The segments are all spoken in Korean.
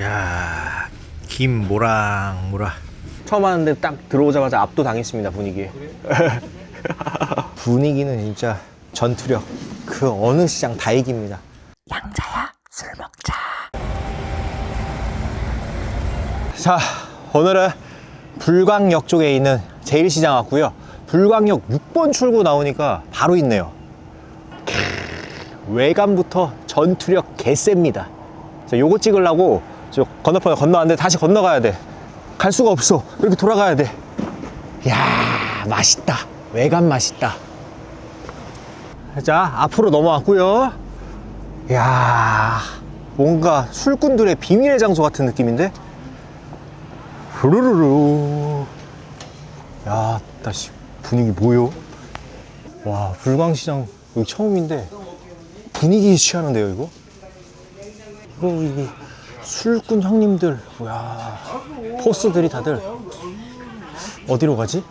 야, 김 모락모락. 처음 하는데 딱 들어오자마자 압도 당했습니다 분위기에 분위기는 진짜 전투력. 그 어느 시장 다 이깁니다. 자, 오늘은 불광역 쪽에 있는 제일시장 왔고요. 불광역 6번 출구 나오니까 바로 있네요. 캬, 외관부터 전투력 개셉니다. 자, 요거 찍으려고 저 건너편에 건너왔는데 다시 건너가야 돼. 갈 수가 없어. 이렇게 돌아가야 돼. 야 맛있다. 외관 맛있다. 자, 앞으로 넘어왔고요. 야 뭔가 술꾼들의 비밀의 장소 같은 느낌인데? 후루루루. 야, 다시 분위기 뭐요? 와, 불광시장 여기 처음인데 분위기 취하는데요, 이거? 이거 이게 술꾼 형님들, 뭐야, 포스들이 다들 어디로 가지?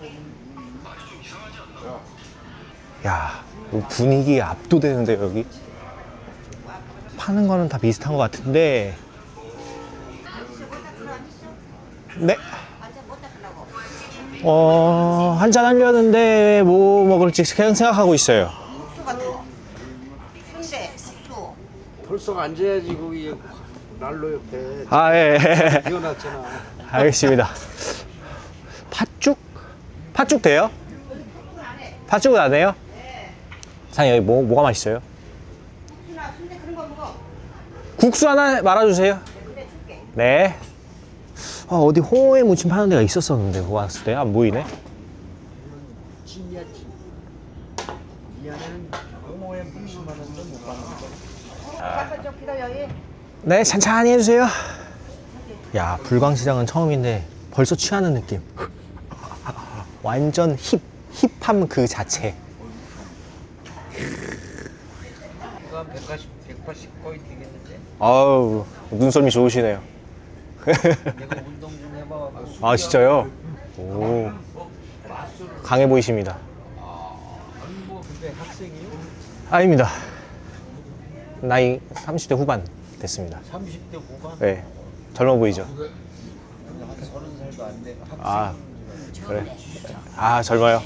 야, 이 분위기에 압도되는데요, 여기? 파는 거는 다 비슷한 것 같은데 네. 어, 한잔 하려는데 뭐 먹을지 그냥 생각하고 있어요. 벌써 앉아야지 거기 난로 옆에 아, 예. 예. 비워놨잖아. 알겠습니다. 팥죽? 팥죽 돼요? 팥죽은 안 해요? 사장님, 여기 뭐, 뭐가 맛있어요? 순아, 순대 그런 거 먹어. 국수 하나 말아주세요. 네. 아, 어디 홍어에 무침 파는 데가 있었었는데, 그거 왔을 때 안 보이네. 찐이야 찐. 이 안에는 홍어에 무침하는데 못 받는 거. 잠깐 좀 기다려. 예. 네, 천천히 해주세요. 야, 불광시장은 처음인데 벌써 취하는 느낌. 완전 힙, 힙함 그 자체. 이거 한 180, 180 거의 되겠는데? 아우, 눈썰미 좋으시네요. 내가 운동 좀 해봐. 아, 진짜요? 오, 강해 보이십니다. 뭐 근데 학생이요? 아닙니다. 나이 30대 후반 됐습니다. 30대 후반? 네, 젊어 보이죠? 한 30살도 안 돼. 아, 그래. 아, 젊어요.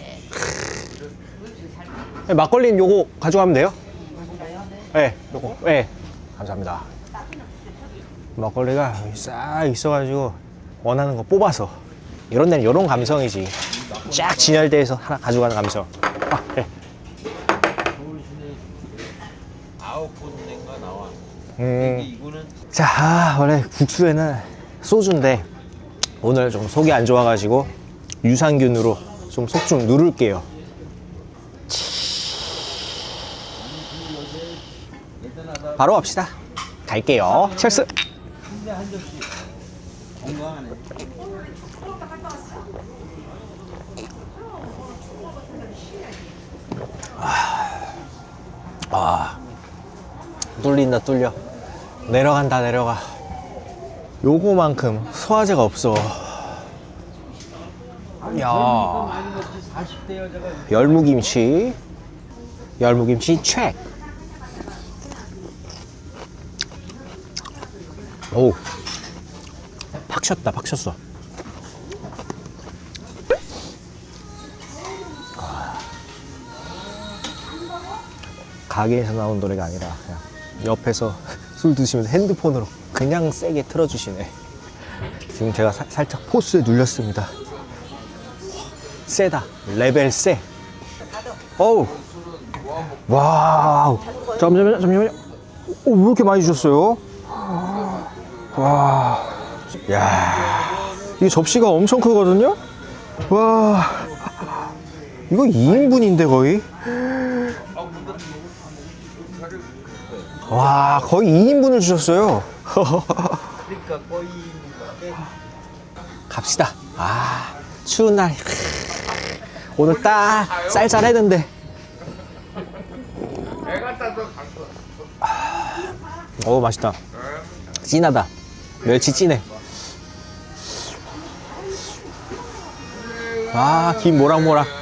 네, 막걸리는 요거 가져가면 돼요? 네, 요거. 네, 감사합니다. 막걸리가 싹 있어가지고 원하는 거 뽑아서 이런 데는 이런 감성이지. 쫙 진열대에서 하나 가져가는 감성. 아, 네. 서울시내 아홉 군데인가 나와. 음. 이게 이거는 자, 아, 원래 국수에는 소주인데 오늘 좀 속이 안 좋아가지고 유산균으로 좀 속 좀 누를게요. 바로 갑시다. 갈게요. 첼스. 군대 한 접시. 건강하네. 뚫린다 뚫려. 내려간다 내려가. 요거만큼 소화제가 없어. 야. 많이 먹지 40대 여자가 열무김치 열무김치 책 오우 팍 쳤다 팍 쳤어 아. 가게에서 나온 노래가 아니라 그냥 옆에서 술 드시면서 핸드폰으로 그냥 세게 틀어주시네. 지금 제가 사- 살짝 포스에 눌렸습니다. 세다. 레벨 세. 어우. 와우. 잠시만요 잠시만요. 오, 왜 이렇게 많이 주셨어요? 와. 야, 이 접시가 엄청 크거든요? 와. 이거 2인분인데 거의 와 거의 2인분을 주셨어요 그러니까 거의 갑시다. 아, 추운 날. 오늘 딱 쌀쌀했는데. 오, 맛있다. 진하다. 멸치 진해. 아, 김 모락모락.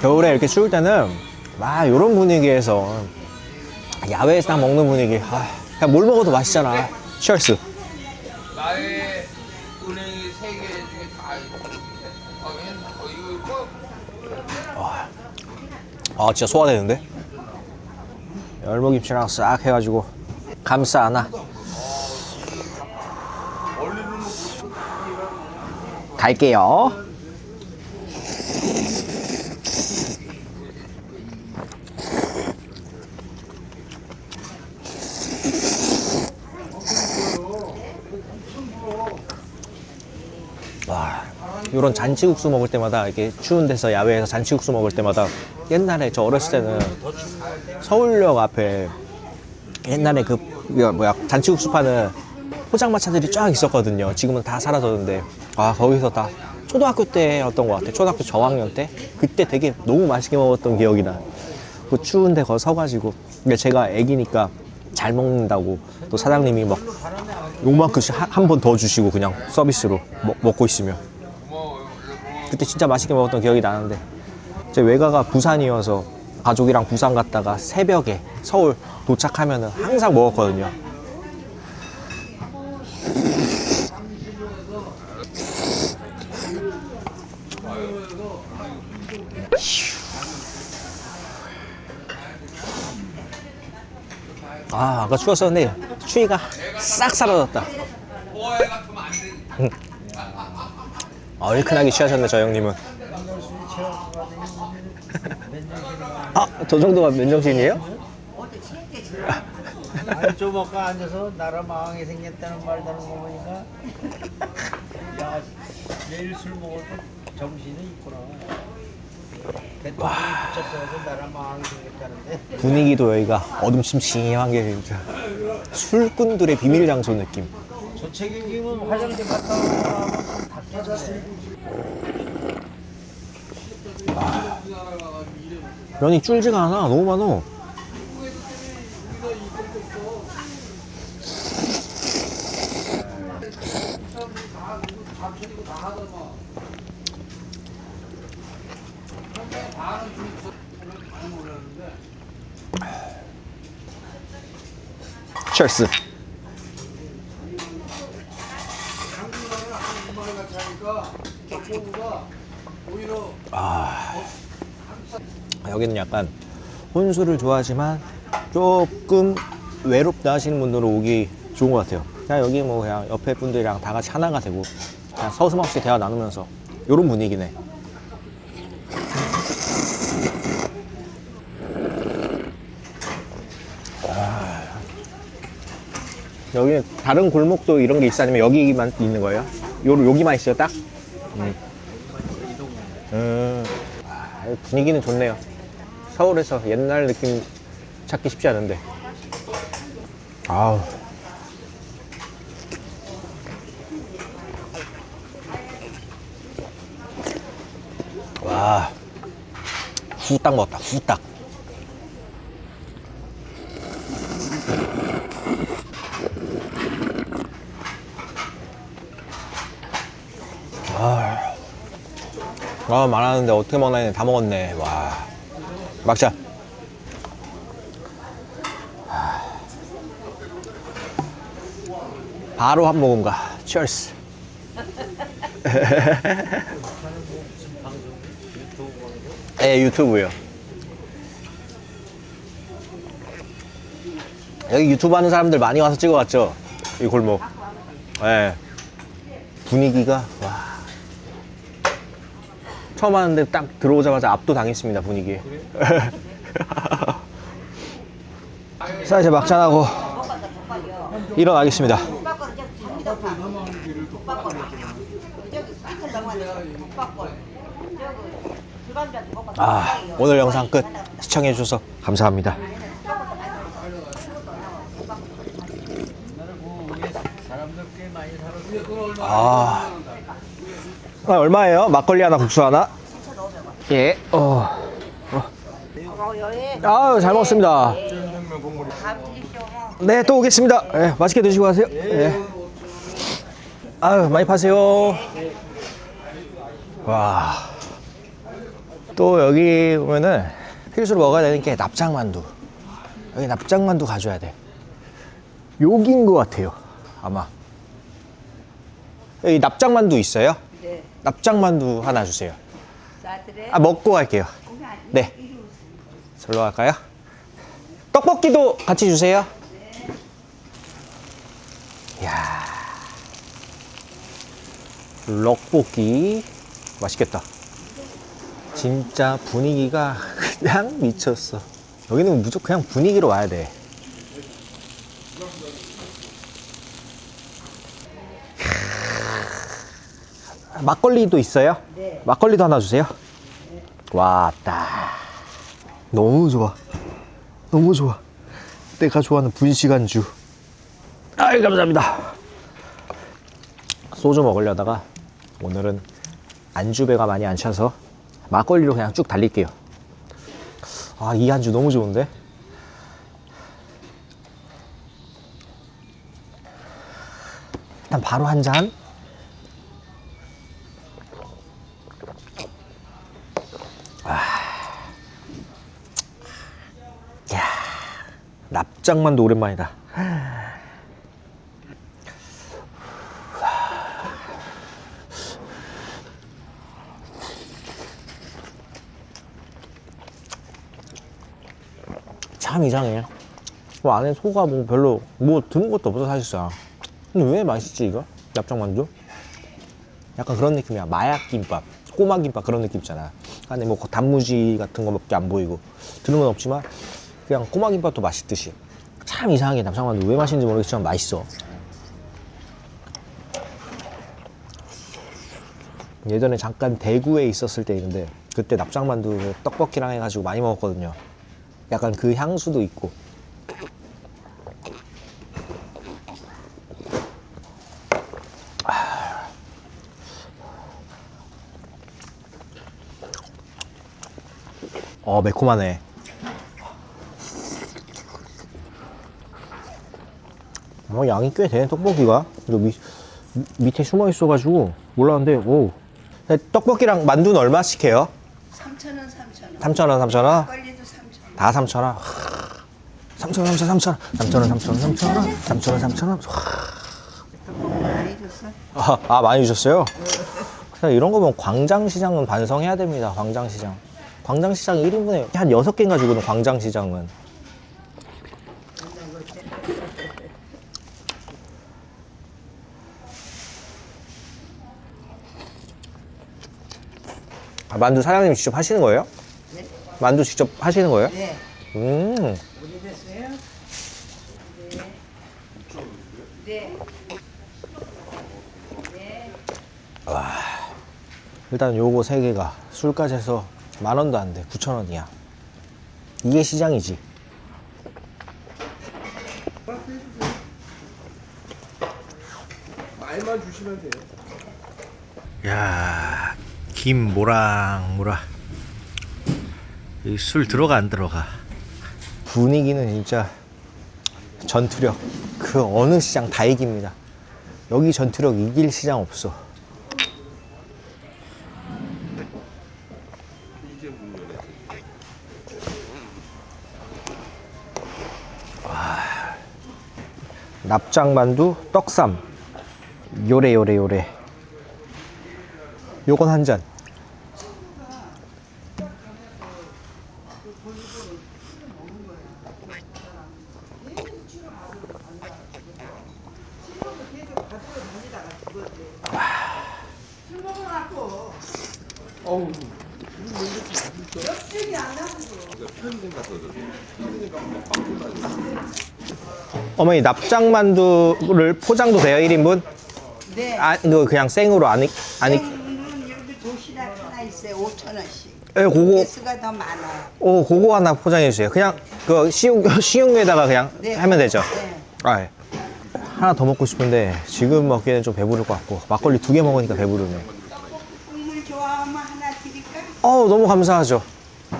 겨울에 이렇게 추울 때는 막 이런 분위기에서 야외에서 딱 먹는 분위기. 아, 그냥 뭘 먹어도 맛있잖아. 치얼스 나의 은행이 세개 중에 다뭐아 진짜 소화되는데? 열무김치랑 싹 해가지고 감싸 안아. 갈게요 이런 잔치국수 먹을 때마다 이렇게 추운 데서 야외에서 잔치국수 먹을 때마다 옛날에 저 어렸을 때는 서울역 앞에 옛날에 그 뭐야 잔치국수 파는 포장마차들이 쫙 있었거든요. 지금은 다 사라졌는데 아 거기서 다 초등학교 때였던 것 같아. 초등학교 저학년 때 그때 되게 너무 맛있게 먹었던 기억이 나. 그 추운데 거기 서가지고 근데 제가 애기니까 잘 먹는다고 또 사장님이 막 요만큼씩 한 번 더 주시고 그냥 서비스로 먹, 먹고 있으면 그때 진짜 맛있게 먹었던 기억이 나는데 제 외가가 부산이어서 가족이랑 부산 갔다가 새벽에 서울 도착하면은 항상 먹었거든요. 아, 아까 추웠었는데 추위가 싹 사라졌다. 응. 아, 얼큰하게 취하셨네, 저 형님은. 아, 저 정도가 맨정신이에요? 아니 좀 아까 앉아서 나라 망하게 생겼다는 말 하는 거 보니까 야 내일 술 먹어도 정신이 있구나 대통령이 붙잡혀서 나라 망하게 생겼다는데 분위기도 여기가 어둠침침한 게 진짜 술꾼들의 비밀 장소 느낌. 저 책임지면 화장실 갔다 깨졌네 면이 줄지가 않아. 너무 많어. 치얼스. 여기는 약간 혼술을 좋아하지만 조금 외롭다 하시는 분들은 오기 좋은 것 같아요. 그냥 여기 뭐 그냥 옆에 분들이랑 다 같이 하나가 되고 그냥 서슴없이 대화 나누면서 이런 분위기네. 와. 여기 다른 골목도 이런 게 있어 아니면 여기만 있는 거예요? 요 여기만 있어요, 딱? 음. 음. 아, 분위기는 좋네요. 서울에서 옛날 느낌 찾기 쉽지 않은데. 아우. 와. 후딱 먹었다, 후딱. 아, 아 말하는데 어떻게 먹나 했는데 다 먹었네. 와. 막자. 바로 한 모금 가. 치얼스. 네, 유튜브요. 여기 유튜브 하는 사람들 많이 와서 찍어왔죠? 이 골목. 네. 분위기가, 와. 처음 왔는데 딱 들어오자마자 압도 당했습니다, 분위기. 자, 이제 막잔하고 일어나겠습니다. 아, 오늘 영상 끝. 시청해주셔서 감사합니다. 아, 아, 얼마예요? 막걸리 하나, 국수 하나? 예. 어. 아유, 잘 먹었습니다. 네, 또 오겠습니다. 예, 맛있게 드시고 가세요. 예. 아유, 많이 파세요. 와. 또 여기 보면은 필수로 먹어야 되는 게 납작만두. 여기 납작만두 가져야 돼. 여기인 것 같아요. 아마. 여기 납작만두 있어요? 네. 납작만두 하나 주세요. 아, 먹고 갈게요. 네. 절로 갈까요? 떡볶이도 같이 주세요. 이야. 럭볶이. 맛있겠다. 진짜 분위기가 그냥 미쳤어. 여기는 무조건 그냥 분위기로 와야 돼. 막걸리도 있어요? 네. 막걸리도 하나 주세요. 왔다. 너무 좋아. 너무 좋아. 내가 좋아하는 분시간주. 아이, 감사합니다. 소주 먹으려다가 오늘은 안주 배가 많이 안 차서 막걸리로 그냥 쭉 달릴게요. 아, 이 안주 너무 좋은데? 일단 바로 한 잔. 납작만도 오랜만이다. 참 이상해. 뭐 안에 소가 뭐 별로 뭐 드는 것도 없어 사실상. 근데 왜 맛있지 이거? 납작만두? 약간 그런 느낌이야. 마약 김밥, 꼬마 김밥 그런 느낌 있잖아. 안에 뭐 단무지 같은 거밖에 안 보이고 드는 건 없지만 그냥 꼬마 김밥도 맛있듯이. 참 이상하게 납작만두 왜 맛있는지 모르겠지만 맛있어. 예전에 잠깐 대구에 있었을 때 있는데 그때 납작만두 떡볶이랑 해가지고 많이 먹었거든요. 약간 그 향수도 있고. 어 매콤하네. 어 양이 꽤 되네 떡볶이가. 이거 밑 밑에 숨어 있어가지고 몰랐는데 오. 네, 떡볶이랑 만두는 얼마씩 해요? 3,000원, 3,000원. 3,000원, 3,000원? 막걸리도 3,000원. 다 3,000원. 3,000원, 3,000원, 3,000원, 3,000원, 3,000원, 3,000원, 3,000원, 3,000원. 많이 줬어. 아, 아 많이 주셨어요? 그냥 이런 거 보면 광장시장은 반성해야 됩니다. 광장시장. 광장시장 1인분에 한 6개인가 주거든, 광장시장은. 아, 만두 사장님 직접 하시는 거예요? 네. 만두 직접 하시는 거예요? 네. 음. 오래됐어요? 네. 네. 일단 요거 세 개가 술까지 해서 만 원도 안 돼. 9천 원이야. 이게 시장이지. 말만 주시면 돼요. 야, 김 모랑 모라. 이술 들어가 안 들어가? 분위기는 진짜 전투력 그 어느 시장 다 이깁니다. 여기 전투력 이길 시장 없어. 와, 납작만두, 떡삼, 요래 요래 요래. 요건 한 잔. 어머니 납작만두를 포장도 돼요 1인분? 네. 아 이거 그냥 생으로 안 익, 안 익. 생은 여기 도시락 하나 있어요. 5,000원씩. 예, 그거 개수가 더 많아요. 오 그거 하나 포장해 주세요. 그냥 그 쉬운 거에다가 그냥 네. 하면 되죠. 네. 아 예. 하나 더 먹고 싶은데 지금 먹기에는 좀 배부를 것 같고 막걸리 두 개 먹으니까 배부르네. 국물 좋아하면 하나 드릴까? 어 너무 감사하죠.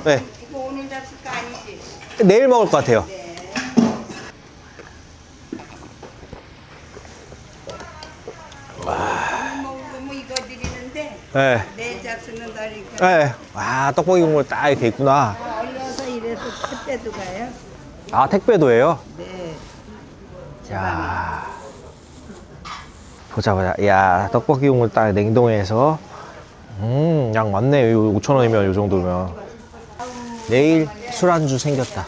네 이거 오늘 잡술 거 아니지? 내일 먹을 것 같아요. 네. 이거 드리는데 네. 쓰는다니까. 네. 와, 떡볶이 국물 딱 이렇게 있구나. 얼려서 이래서 택배도 가요. 아, 택배도 해요? 네. 야. 보자, 보자. 야, 떡볶이 국물 딱 냉동해서. 음, 양 많네. 5,000원이면 이 정도면. 내일 술안주 생겼다.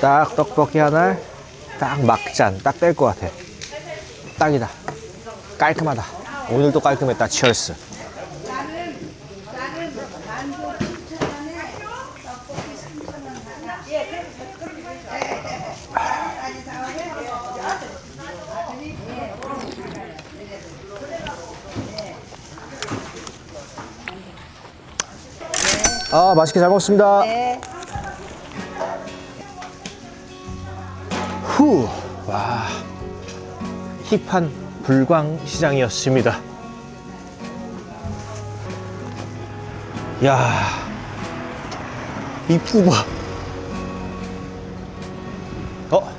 딱 떡볶이 하나, 딱 막잔, 딱 될 것 같아. 딱이다. 깔끔하다. 오늘도 깔끔했다. 치얼스. 아, 맛있게 잘 먹었습니다. 네. 후, 와, 힙한 불광 시장이었습니다. 야, 입구 봐. 어,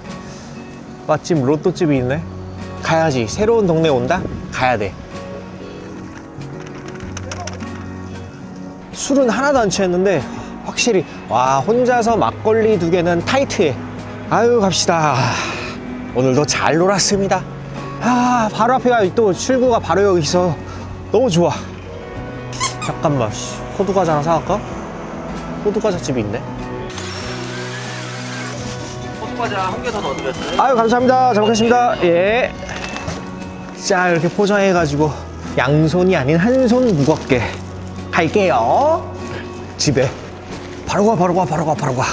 맛집 로또집이 있네. 가야지. 새로운 동네 온다? 가야 돼. 술은 하나도 안 취했는데 확실히 와 혼자서 막걸리 두 개는 타이트해 아유 갑시다 오늘도 잘 놀았습니다 아 바로 앞에가 또 출구가 바로 여기 있어. 너무 좋아. 잠깐만 씨, 호두과자 하나 사갈까? 호두과자 집이 있네. 호두과자 한 개 더 넣어드렸어요. 아유 감사합니다. 잘 먹겠습니다. 예. 자 이렇게 포장해가지고 양손이 아닌 한 손 무겁게 갈게요. 집에. 바로 가 바로 가 바로 가 바로 가